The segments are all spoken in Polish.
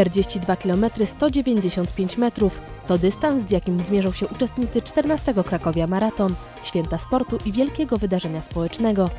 42 km 195 metrów. To dystans, z jakim zmierzą się uczestnicy 14 Krakowia Maraton, święta sportu i wielkiego wydarzenia społecznego.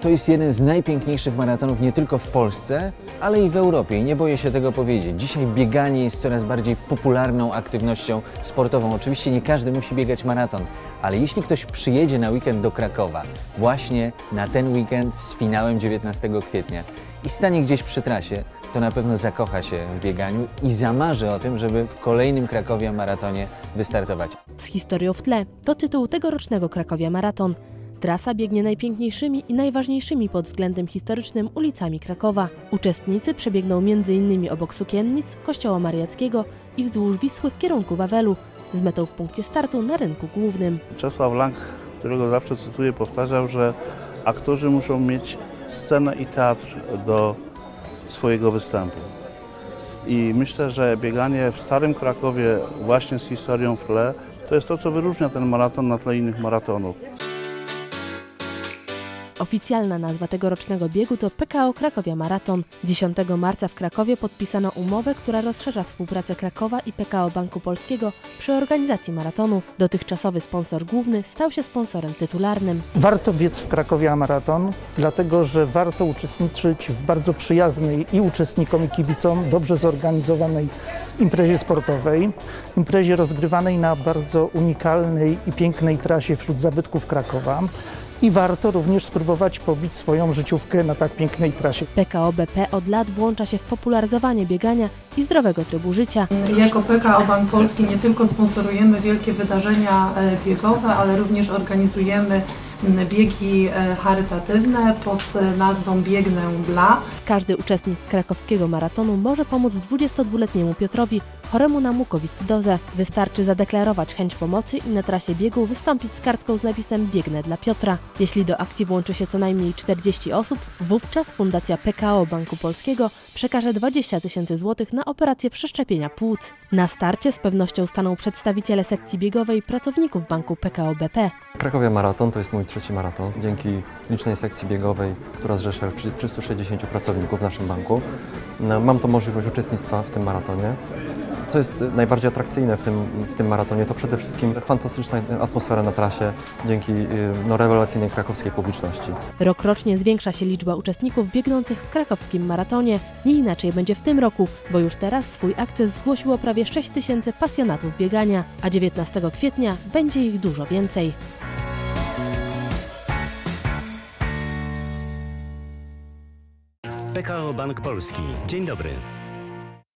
To jest jeden z najpiękniejszych maratonów nie tylko w Polsce, ale i w Europie. I nie boję się tego powiedzieć. Dzisiaj bieganie jest coraz bardziej popularną aktywnością sportową. Oczywiście nie każdy musi biegać maraton, ale jeśli ktoś przyjedzie na weekend do Krakowa, właśnie na ten weekend z finałem 19 kwietnia i stanie gdzieś przy trasie, to na pewno zakocha się w bieganiu i zamarzy o tym, żeby w kolejnym Krakowia maratonie wystartować. Z historią w tle to tytuł tegorocznego Krakowia Maraton. Trasa biegnie najpiękniejszymi i najważniejszymi pod względem historycznym ulicami Krakowa. Uczestnicy przebiegną m.in. obok sukiennic, kościoła mariackiego i wzdłuż Wisły w kierunku Wawelu, z metą w punkcie startu na rynku głównym. Czesław Lang, którego zawsze cytuję, powtarzał, że aktorzy muszą mieć scenę i teatr do swojego występu. I myślę, że bieganie w Starym Krakowie właśnie z historią w tle, to jest to, co wyróżnia ten maraton na tle innych maratonów. Oficjalna nazwa tegorocznego biegu to PKO Krakowia Maraton. 10 marca w Krakowie podpisano umowę, która rozszerza współpracę Krakowa i PKO Banku Polskiego przy organizacji maratonu. Dotychczasowy sponsor główny stał się sponsorem tytularnym. Warto biec w Krakowie maraton, dlatego że warto uczestniczyć w bardzo przyjaznej i uczestnikom i kibicom dobrze zorganizowanej imprezie sportowej, imprezie rozgrywanej na bardzo unikalnej i pięknej trasie wśród zabytków Krakowa. I warto również spróbować pobić swoją życiówkę na tak pięknej trasie. PKO BP od lat włącza się w popularyzowanie biegania i zdrowego trybu życia. Jako PKO Bank Polski nie tylko sponsorujemy wielkie wydarzenia e, biegowe, ale również organizujemy biegi e, charytatywne pod e, nazwą Biegnę dla. Każdy uczestnik krakowskiego maratonu może pomóc 22-letniemu Piotrowi choremu na mukowiscydozę. Wystarczy zadeklarować chęć pomocy i na trasie biegu wystąpić z kartką z napisem Biegnę dla Piotra. Jeśli do akcji włączy się co najmniej 40 osób, wówczas Fundacja PKO Banku Polskiego przekaże 20 tysięcy złotych na operację przeszczepienia płuc. Na starcie z pewnością staną przedstawiciele sekcji biegowej pracowników banku PKO BP. Krakowia Maraton to jest mój trzeci maraton. Dzięki licznej sekcji biegowej, która zrzesza już 360 pracowników w naszym banku, mam to możliwość uczestnictwa w tym maratonie. Co jest najbardziej atrakcyjne w tym, w tym maratonie, to przede wszystkim fantastyczna atmosfera na trasie dzięki y, no, rewelacyjnej krakowskiej publiczności. Rokrocznie zwiększa się liczba uczestników biegnących w krakowskim maratonie. Nie inaczej będzie w tym roku, bo już teraz swój akces zgłosiło prawie 6 tysięcy pasjonatów biegania, a 19 kwietnia będzie ich dużo więcej. PKO Bank Polski. Dzień dobry.